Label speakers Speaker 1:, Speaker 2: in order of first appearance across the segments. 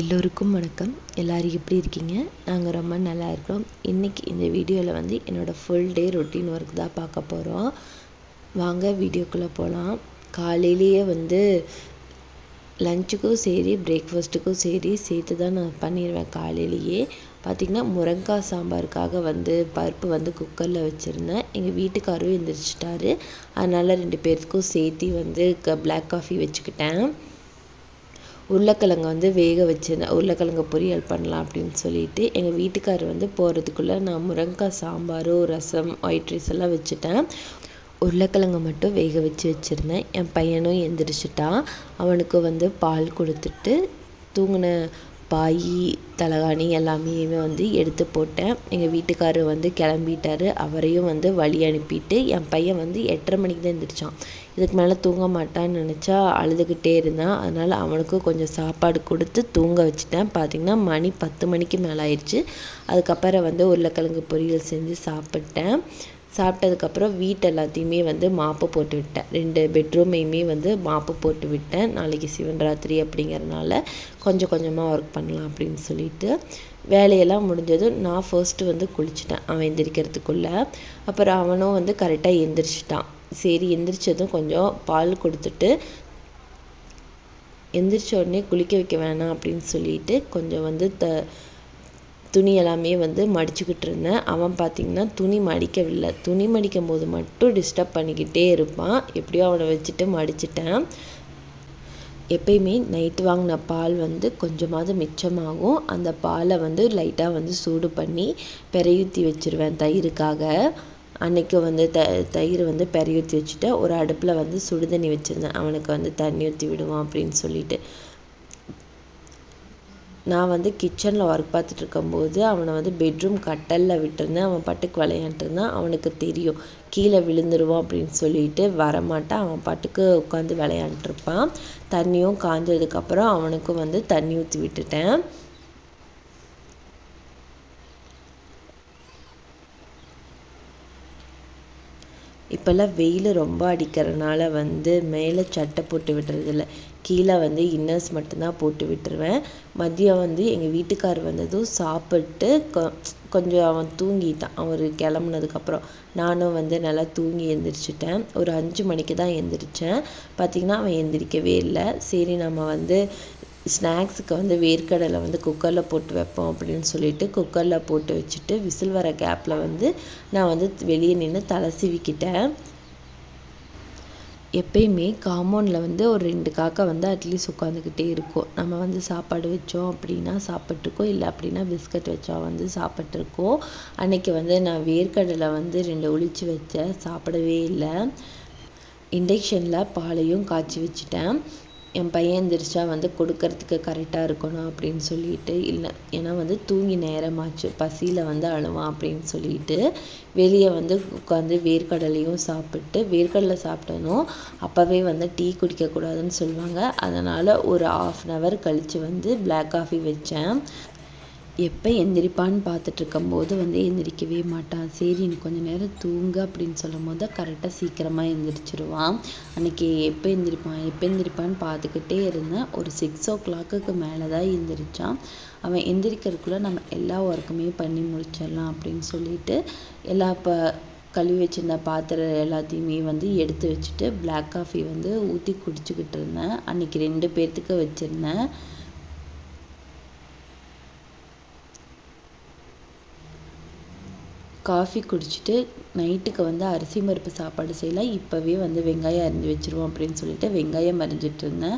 Speaker 1: எல்லோருக்கும் வணக்கம். எல்லோரும் எப்படி இருக்கீங்க? நாங்கள் ரொம்ப நல்லா இருக்கிறோம். இன்றைக்கி இந்த வீடியோவில் வந்து என்னோடய ஃபுல் டே ரொட்டீன் ஒர்க் தான் பார்க்க போகிறோம் வாங்க வீடியோக்குள்ளே போகலாம் காலையிலேயே வந்து லஞ்சுக்கும் சரி பிரேக்ஃபாஸ்ட்டுக்கும் சரி சேர்த்து தான் நான் பண்ணிடுவேன் காலையிலேயே. பார்த்திங்கன்னா முருங்காய் சாம்பாருக்காக வந்து பருப்பு வந்து குக்கரில் வச்சுருந்தேன். எங்கள் வீட்டுக்காரரும் எழுந்திரிச்சிட்டாரு அதனால் ரெண்டு பேர்த்துக்கும் சேர்த்து வந்து க பிளாக் காஃபி வச்சுக்கிட்டேன். உருளைக்கிழங்கு வந்து வேக வச்சிருந்தேன் உருளைக்கிழங்கு பொரியல் பண்ணலாம் அப்படின்னு சொல்லிட்டு எங்கள் வீட்டுக்காரர் வந்து போகிறதுக்குள்ளே நான் முருங்கைக்காய் சாம்பாரும் ரசம் ஒயிட் ரைஸ் எல்லாம் வச்சுட்டேன். உருளைக்கிழங்கு மட்டும் வேக வச்சு வச்சுருந்தேன். என் பையனும் எந்திரிச்சிட்டான். அவனுக்கு வந்து பால் கொடுத்துட்டு தூங்கின பாய் தலகாணி எல்லாமே வந்து எடுத்து போட்டேன். எங்கள் வீட்டுக்காரர் வந்து கிளம்பிட்டாரு. அவரையும் வந்து வழி அனுப்பிட்டு என் பையன் வந்து எட்டரை மணிக்கு தான் எந்திரிச்சான். இதுக்கு மேலே தூங்க மாட்டான்னு நினச்சா அழுதுகிட்டே இருந்தான். அதனால் அவனுக்கும் கொஞ்சம் சாப்பாடு கொடுத்து தூங்க வச்சுட்டேன். பார்த்திங்கன்னா மணி பத்து மணிக்கு மேலே ஆயிடுச்சு. அதுக்கப்புறம் வந்து உருளைக்கிழங்கு பொரியல் செஞ்சு சாப்பிட்டேன். சாப்பிட்டதுக்கப்புறம் வீட்டு எல்லாத்தையுமே வந்து மாப்பு போட்டு விட்டேன். ரெண்டு பெட்ரூமையுமே வந்து மாப்பு போட்டு விட்டேன். நாளைக்கு சிவன் ராத்திரி அப்படிங்கிறனால கொஞ்சம் கொஞ்சமாக ஒர்க் பண்ணலாம் அப்படின்னு சொல்லிட்டு வேலையெல்லாம் முடிஞ்சதும் நான் ஃபர்ஸ்ட்டு வந்து குளிச்சுட்டேன் அவன் எந்திரிக்கிறதுக்குள்ளே. அப்புறம் அவனும் வந்து கரெக்டாக எந்திரிச்சிட்டான். சரி எந்திரிச்சதும் கொஞ்சம் பால் கொடுத்துட்டு எந்திரிச்ச உடனே குளிக்க வைக்க வேணாம் அப்படின்னு சொல்லிட்டு கொஞ்சம் வந்து த துணி எல்லாமே வந்து மடிச்சுக்கிட்டு இருந்தேன். அவன் பார்த்திங்கன்னா துணி மடிக்கவில்லை. துணி மடிக்கும் போது மட்டும் டிஸ்டர்ப் பண்ணிக்கிட்டே இருப்பான். எப்படியோ அவனை வச்சுட்டு மடிச்சிட்டேன். எப்பயுமே நைட்டு வாங்கின பால் வந்து கொஞ்சமாவது மிச்சமாகும். அந்த பாலை வந்து லைட்டாக வந்து சூடு பண்ணி பெரையூற்றி வச்சுருவேன் தயிருக்காக. அன்னைக்கு வந்து த தயிர் வந்து பெரையூற்றி வச்சுட்டு ஒரு அடுப்பில் வந்து சுடுதண்ணி வச்சுருந்தேன். அவனுக்கு வந்து தண்ணி ஊற்றி விடுவான் அப்படின்னு சொல்லிட்டு. நான் வந்து கிச்சனில் ஒர்க் பார்த்துட்டு இருக்கும்போது அவனை வந்து பெட்ரூம் கட்டலில் விட்டுருந்தேன். அவன் பாட்டுக்கு விளையாண்டுட்டு இருந்தான். அவனுக்கு தெரியும். கீழே விழுந்துருவான் அப்படின்னு சொல்லிட்டு வரமாட்டான். அவன் பாட்டுக்கு உட்காந்து விளையாண்டுருப்பான் தண்ணியும் காஞ்சதுக்கப்புறம் அவனுக்கும் வந்து தண்ணி ஊற்றி விட்டுட்டேன். இப்போல்லாம் வெயில் ரொம்ப அடிக்கிறனால வந்து மேலே சட்டை போட்டு விடுறதில்ல. கீழே வந்து இன்னர்ஸ் மட்டும்தான் போட்டு விட்டுருவேன். மதியம் வந்து எங்கள் வீட்டுக்கார் வந்ததும் சாப்பிட்டு கொ கொஞ்சம் அவன் தூங்கிட்டான். அவர் கிளம்புனதுக்கப்புறம் நானும் வந்து நல்லா தூங்கி எழுந்திரிச்சிட்டேன் ஒரு அஞ்சு மணிக்கு தான் எழுந்திரிச்சேன் பார்த்திங்கன்னா அவன் எந்திரிக்கவே இல்லை. சரி நம்ம வந்து ஸ்நாக்ஸுக்கு வந்து வேர்க்கடலை வந்து குக்கரில் போட்டு வைப்போம் அப்படின்னு சொல்லிட்டு குக்கரில் போட்டு வச்சுட்டு விசில் வர கேப்பில் வந்து நான் வந்து வெளியே நின்று தலை சீவிக்கிட்டேன். எப்பயுமே காம்பவுண்டில் வந்து ஒரு ரெண்டு காக்கா வந்து அட்லீஸ்ட் உட்காந்துக்கிட்டே இருக்கும். நம்ம வந்து சாப்பாடு வச்சோம் அப்படின்னா சாப்பிட்ருக்கோம் இல்லை அப்படின்னா பிஸ்கட் வச்சா வந்து சாப்பிட்ருக்கோம் அன்னைக்கு வந்து நான் வேர்க்கடலை வந்து ரெண்டு ஒளிச்சு வச்சேன் சாப்பிடவே இல்லை. இண்டக்ஷனில் பாலையும் காய்ச்சி வச்சுட்டேன். என் பையன் எந்திரிச்சா வந்து கொடுக்கறதுக்கு கரெக்டாக இருக்கணும் அப்படின்னு சொல்லிட்டு இல்லை ஏன்னா வந்து தூங்கி நேரமாச்சு பசியில் வந்து அழுவான் அப்படின்னு சொல்லிட்டு வெளியே வந்து உட்காந்து வேர்க்கடலையும் சாப்பிட்டு வேர்க்கடலை சாப்பிட்டதும் அப்போவே வந்து டீ குடிக்கக்கூடாதுன்னு சொல்லுவாங்க. அதனால் ஒரு ஆஃப் அன் ஹவர் கழித்து வந்து பிளாக் காஃபி வச்சேன். எப்போ எந்திரிப்பான்னு பார்த்துட்டு இருக்கும்போது வந்து எந்திரிக்கவே மாட்டான். சரி எனக்கு கொஞ்சம் நேரம் தூங்கு அப்படின்னு சொல்லும் போது கரெக்டாக சீக்கிரமாக எந்திரிச்சிருவான். அன்னைக்கு எப்போ எந்திரிப்பான் எப்போ எந்திரிப்பான்னு பார்த்துக்கிட்டே இருந்தேன் ஒரு சிக்ஸ் ஓ கிளாக்குக்கு மேலே தான் எந்திரிச்சான். அவன் எந்திரிக்கிறதுக்குள்ளே நம்ம எல்லா ஒர்க்குமே பண்ணி முடிச்சிடலாம் அப்படின்னு சொல்லிட்டு எல்லா இப்போ கழுவி வச்சிருந்த பாத்திரம் எல்லாத்தையுமே வந்து எடுத்து வச்சுட்டு பிளாக் காஃபி வந்து ஊற்றி குடிச்சுக்கிட்டு இருந்தேன். அன்னைக்கு ரெண்டு பேர்த்துக்கு வச்சுருந்தேன். காஃபி குடிச்சிட்டு நைட்டுக்கு வந்து அரிசி பருப்பு சாப்பாடு செய்யலாம். இப்போவே வந்து வெங்காயம் அரிஞ்சு வச்சிருவோம் அப்படின்னு சொல்லிட்டு வெங்காயம் அரிஞ்சிட்டு இருந்தேன்.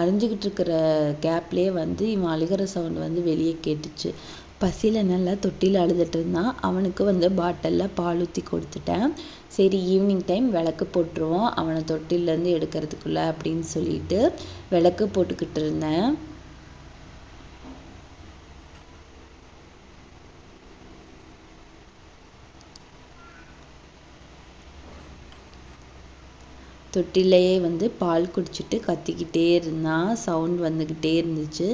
Speaker 1: அரிஞ்சுக்கிட்டு இருக்கிற கேப்லேயே வந்து இவன் அழுகிற சவுண்ட் வந்து வெளியே கேட்டுச்சு. பசியில் நல்லா தொட்டியில் அழுதுட்டு இருந்தான். அவனுக்கு வந்து பாட்டிலில் பால் ஊற்றி கொடுத்துட்டேன். சரி ஈவினிங் டைம் விளக்கு போட்டுருவோம். அவனை தொட்டிலேருந்து எடுக்கிறதுக்குள்ள அப்படின்னு சொல்லிட்டு விளக்கு போட்டுக்கிட்டு இருந்தேன். தொட்டிலையே வந்து பால் குடிச்சிட்டு கத்திக்கிட்டே இருந்தான் சவுண்ட் வந்துக்கிட்டே இருந்துச்சு.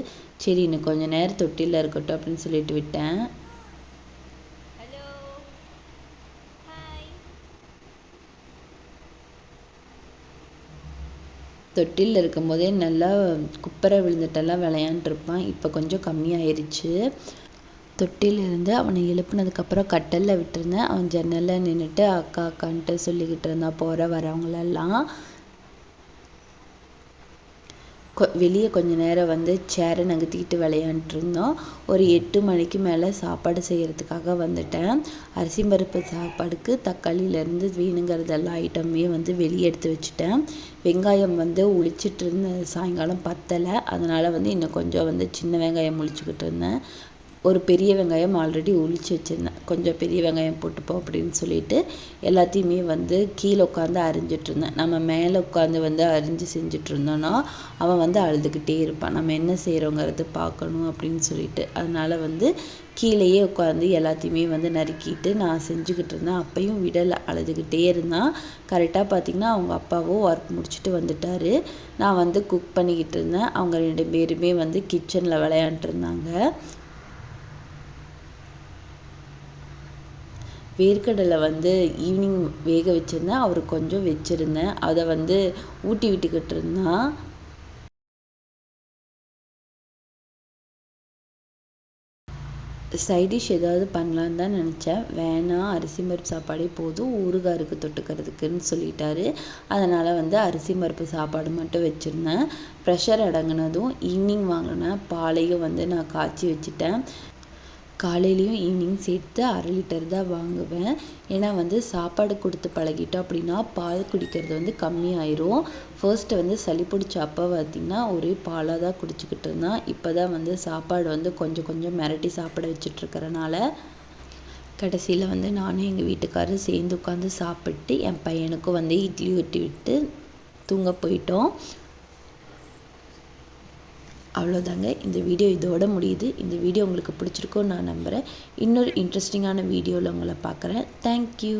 Speaker 1: சரி இன்னும் கொஞ்ச நேரம் தொட்டிலில் இருக்கட்டும் அப்படின்னு சொல்லிட்டு விட்டேன்.
Speaker 2: தொட்டிலில் இருக்கும்போதே நல்லா குப்பரை விழுந்துட்டெல்லாம் விளையாண்டுருப்பான். இப்போ கொஞ்சம் கம்மியாயிருச்சு. தொட்டிலிருந்து அவனை எழுப்புனதுக்கப்புறம் கட்டலில் விட்டுருந்தேன். அவன் ஜன்னலில் நின்றுட்டு அக்கா அக்கான்ட்டு சொல்லிக்கிட்டு இருந்தான் போகிற வரவங்களெல்லாம் கொ வெளியே கொஞ்ச நேரம் வந்து சேரை நகர்த்திக்கிட்டு விளையாண்டுட்டு இருந்தோம். ஒரு எட்டு மணிக்கு மேலே சாப்பாடு செய்கிறதுக்காக வந்துட்டேன். அரிசி பருப்பு சாப்பாடுக்கு தக்காளியிலேருந்து வேணுங்கிறது எல்லா ஐட்டமே வந்து வெளியே எடுத்து வச்சுட்டேன். வெங்காயம் வந்து உளிச்சிட்டு இருந்த சாயங்காலம் பத்தலை. அதனால் வந்து இன்னும் கொஞ்சம் வந்து சின்ன வெங்காயம் முழிச்சுக்கிட்டு இருந்தேன். ஒரு பெரிய வெங்காயம் ஆல்ரெடி ஒழிச்சு வச்சுருந்தேன். கொஞ்சம் பெரிய வெங்காயம் போட்டுப்போம் அப்படின்னு சொல்லிட்டு எல்லாத்தையுமே வந்து கீழே உட்காந்து அரிஞ்சிட்ருந்தேன் நம்ம மேலே உட்காந்து வந்து அரிஞ்சு செஞ்சுட்டு இருந்தோன்னா அவன் வந்து அழுதுகிட்டே இருப்பான். நம்ம என்ன செய்கிறோங்கிறது பார்க்கணும் அப்படின்னு சொல்லிட்டு. அதனால் வந்து கீழேயே உட்காந்து எல்லாத்தையுமே வந்து நறுக்கிட்டு நான் செஞ்சுக்கிட்டு இருந்தேன். அப்பையும் விடலை அழுதுகிட்டே இருந்தான். கரெக்டாக பார்த்தீங்கன்னா அவங்க அப்பாவும் ஒர்க் முடிச்சுட்டு வந்துட்டாரு. நான் வந்து குக் பண்ணிக்கிட்டு இருந்தேன். அவங்க ரெண்டு பேருமே வந்து கிச்சனில் விளையாண்டுருந்தாங்க வேர்க்கடலை வந்து ஈவினிங் வேக வச்சுருந்தேன். அவர் கொஞ்சம் வச்சுருந்தேன். அதை வந்து ஊட்டி விட்டுக்கிட்டு இருந்தான். சைடிஷ் ஏதாவது பண்ணலான்னு தான் நினச்சேன். வேணாம் அரிசி மருப்பு சாப்பாடே போதும். ஊறுகாருக்கு தொட்டுக்கிறதுக்குன்னு சொல்லிட்டாரு. அதனால் வந்து அரிசி மருப்பு சாப்பாடு மட்டும் வச்சுருந்தேன். ப்ரெஷர் அடங்கினதும் ஈவினிங் வாங்கின பாலையும் வந்து நான் காய்ச்சி வச்சுட்டேன். காலையிலையும் ஈவினிங் சேர்த்து அரை லிட்டர் தான் வாங்குவேன். ஏன்னா வந்து சாப்பாடு கொடுத்து பழகிட்டோம் அப்படின்னா பால் குடிக்கிறது வந்து கம்மியாயிரும். ஃபர்ஸ்ட் வந்து சளி பிடிச்ச அப்போ பார்த்தீங்கன்னா ஒரே பாலாக தான் குடிச்சிக்கிட்டு இருந்தான். இப்போ தான் வந்து சாப்பாடு வந்து கொஞ்சம் கொஞ்சம் மிரட்டி சாப்பிட வச்சுட்டு கடைசியில் வந்து நானும் எங்கள் வீட்டுக்காரரும் சேர்ந்து உட்காந்து சாப்பிட்டு என் பையனுக்கும் வந்து இட்லி ஊட்டி விட்டு தூங்க போயிட்டோம். அவ்வளோதாங்க இந்த வீடியோ இதோட முடியுது. இந்த வீடியோ உங்களுக்கு பிடிச்சிருக்கோன்னு நான் நம்புகிறேன் இன்னொரு இன்ட்ரெஸ்டிங்கான வீடியோவில் உங்களை பார்க்குறேன். தேங்க்யூ